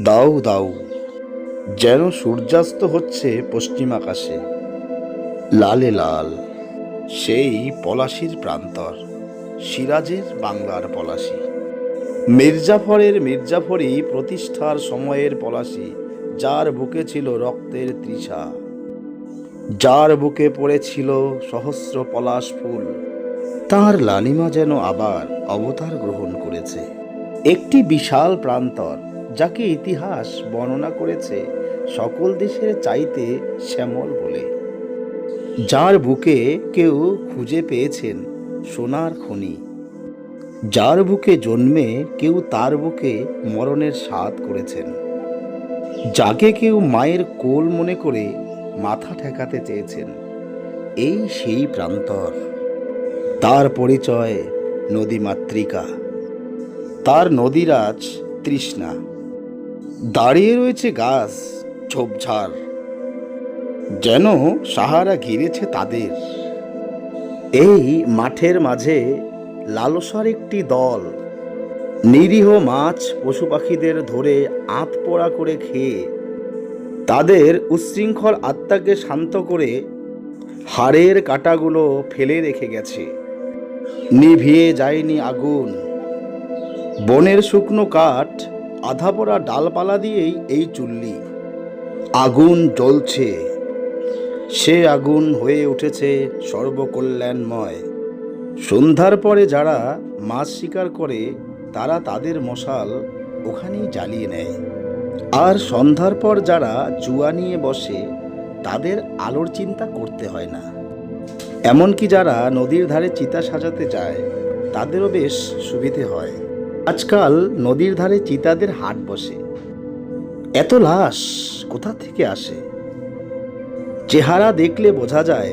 দাউ দাউ যেন সূর্যাস্ত হচ্ছে পশ্চিম আকাশে লালে লাল, সেই পলাশির প্রান্তর, সিরাজের বাংলার পলাশি। মির্জাফরের মির্জাফরই প্রতিষ্ঠার সময়ের পলাশি, যার বুকে ছিল রক্তের তৃষা। যার বুকে পড়েছিল সহস্র পলাশ ফুল, তার লালিমা যেন আবার অবতার গ্রহণ করেছে। একটি বিশাল প্রান্তর যাকে ইতিহাস বর্ণনা করেছে, সকল দেশের চাইতে শ্যামল বলে। যার বুকে কেউ খুঁজে পেয়েছেন সোনার খনি। যার বুকে জন্মে কেউ তার বুকে মরণের স্বাদ করেছেন। যাকে কেউ মায়ের কোল মনে করে মাথা ঠেকাতে চেয়েছেন, এই সেই প্রান্তর। তার পরিচয় নদী মাতৃকা তার নদীরাজ তৃষ্ণা। দাঁড়িয়ে রয়েছে গাছ ঝোপঝাড় যেন সাহারা ঘিরেছে তাদের। এই মাঠের মাঝে লালসার একটি দল, নিরীহ মাছ পশু পাখিদের ধরে আত পোড়া করে খেয়ে, তাদের উচ্ছৃঙ্খল আত্মাকে শান্ত করে হাড়ের কাঁটাগুলো ফেলে রেখে গেছে। নিভিয়ে যায়নি আগুন। বনের শুকনো কাঠ আধা পড়া ডালপালা দিয়েই এই চুল্লি। আগুন জ্বলছে। সে আগুন হয়ে উঠেছে সর্বকল্যাণময়। সন্ধ্যার পরে যারা মাছ শিকার করে, তারা তাদের মশাল ওখানেই জ্বালিয়ে নেয়। আর সন্ধ্যার পর যারা জুয়া নিয়ে বসে, তাদের আলোর চিন্তা করতে হয় না। এমনকি যারা নদীর ধারে চিতা সাজাতে যায়, তাদেরও বেশ সুবিধে হয়। আজকাল নদীর ধারে চিতাদের হাট বসে। এত লাশ কোথা থেকে আসে? চেহারা দেখলে বোঝা যায়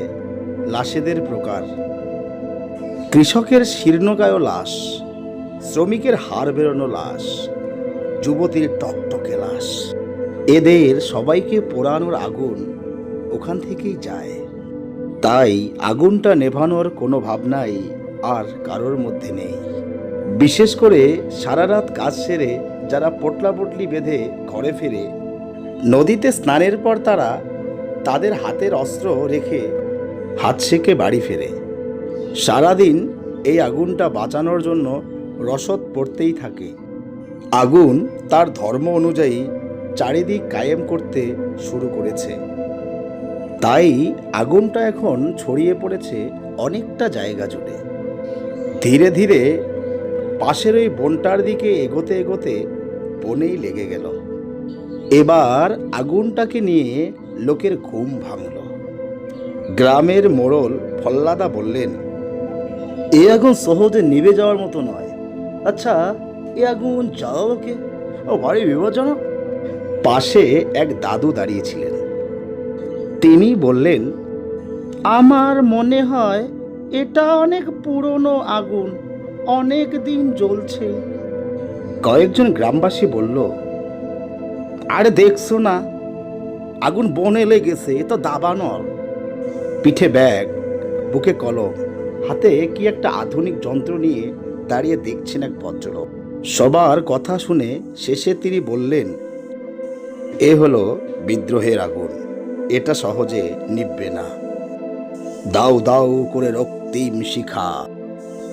লাশেদের প্রকার। কৃষকের শীর্ণকায় লাশ, শ্রমিকের হাড় বেরোনো লাশ, যুবতীর টকটকে লাশ। এদের সবাইকে পোড়ানোর আগুন ওখান থেকেই যায়। তাই আগুনটা নেভানোর কোনো ভাবনাই আর কারোর মধ্যে নেই। বিশেষ করে সারা রাত কাজ সেরে যারা পোটলা পটলি বেঁধে ঘরে ফিরে, নদীতে স্নানের পর তারা তাদের হাতের অস্ত্র রেখে হাত সেকে বাড়ি ফেরে। সারাদিন এই আগুনটা বাঁচানোর জন্য রসদ পড়তেই থাকে। আগুন তার ধর্ম অনুযায়ী চারিদিক কায়েম করতে শুরু করেছে। তাই আগুনটা এখন ছড়িয়ে পড়েছে অনেকটা জায়গা জুড়ে। ধীরে ধীরে পাশের ওই বনটার দিকে এগোতে এগোতে বনেই লেগে গেল। এবার আগুনটাকে নিয়ে লোকের ঘুম ভাঙল। গ্রামের মোড়ল ফল্লাদা বললেন, এ আগুন সহজে নিভে যাওয়ার মতো নয়। আচ্ছা এ আগুন জ্বালালো কে? ও ভারী বিপজ্জনক। পাশে এক দাদু দাঁড়িয়েছিলেন তিনি বললেন, আমার মনে হয় এটা অনেক পুরনো আগুন। অনেক দিন জ্বলছে। কয়েকজন গ্রামবাসী বলল, আরে দেখছ না, আগুন বনে লেগেছে, এ তো দাবানল। পিঠে ব্যাগ, বুকে কলম, হাতে কি একটা আধুনিক যন্ত্র নিয়ে দাঁড়িয়ে দেখছেন এক ভদ্রলোক। সবার কথা শুনে শেষে তিনি বললেন, এ হলো বিদ্রোহের আগুন, এটা সহজে নিববে না। দাও দাউ করে রক্তিম শিখা।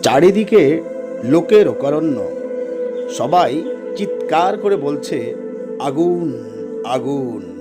চারিদিকে লোকের অকারণ্য। সবাই চিৎকার করে বলছে আগুন আগুন।